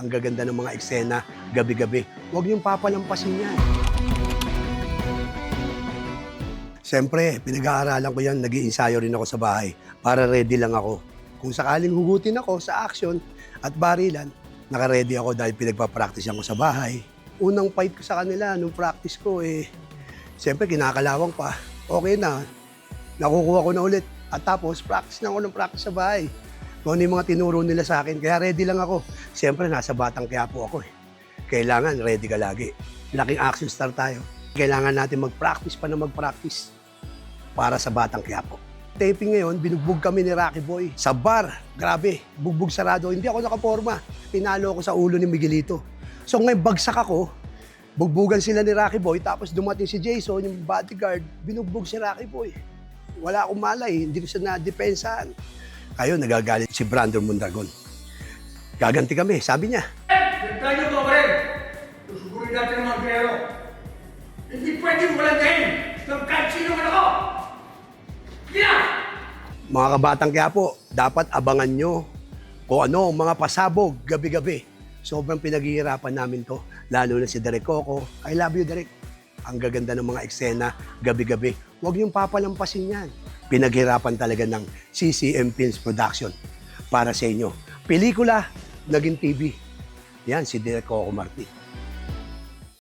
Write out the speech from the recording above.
Ang gaganda ng mga eksena, gabi-gabi. Huwag niyong papalampasin yan. Siyempre, pinag-aaralan ko yan, nag ensayo rin ako sa bahay para ready lang ako. Kung sakaling hugutin ako sa action at barilan, naka-ready ako dahil pinagpa-practice ako sa bahay. Unang fight ko sa kanila, nung practice ko, eh, siyempre kinakalawang pa. Okay na, nakukuha ko na ulit. At tapos, practice na ako ng practice sa bahay. Kung ano yung mga tinuro nila sa akin, kaya ready lang ako. Siyempre, nasa Batang Quiapo ako eh. Kailangan ready ka lagi. Laking action star tayo. Kailangan natin mag-practice pa na mag-practice para sa Batang Quiapo. Taping ngayon, binugbog kami ni Rocky Boy sa bar. Grabe, bugbog sarado. Hindi ako nakaporma. Pinalo ako sa ulo ni Miguelito. So ngayon, bagsak ako. Bugbugan sila ni Rocky Boy. Tapos dumating si Jason, yung bodyguard. Binugbog si Rocky Boy. Wala akong malay. Hindi ko siya na-depensahan. Kayo, nagagalit si Brandon Mondragon. Gaganti kami, sabi niya. Tayo mo pa rin. Susugurin natin ang mga pero. Hindi pwedeng walang gain ng kahit sino man ako. Yeah! Mga kabatang kaya po, dapat abangan nyo kung ano, mga pasabog, gabi-gabi. Sobrang pinaghihirapan namin to, lalo na si Derek Coco. I love you, Derek. Ang gaganda ng mga eksena, gabi-gabi. Huwag niyong papalampasin yan. Pinaghirapan talaga ng CCM Films Production para sa inyo. Pelikula, naging TV. Yan, si Derek Coco Marti.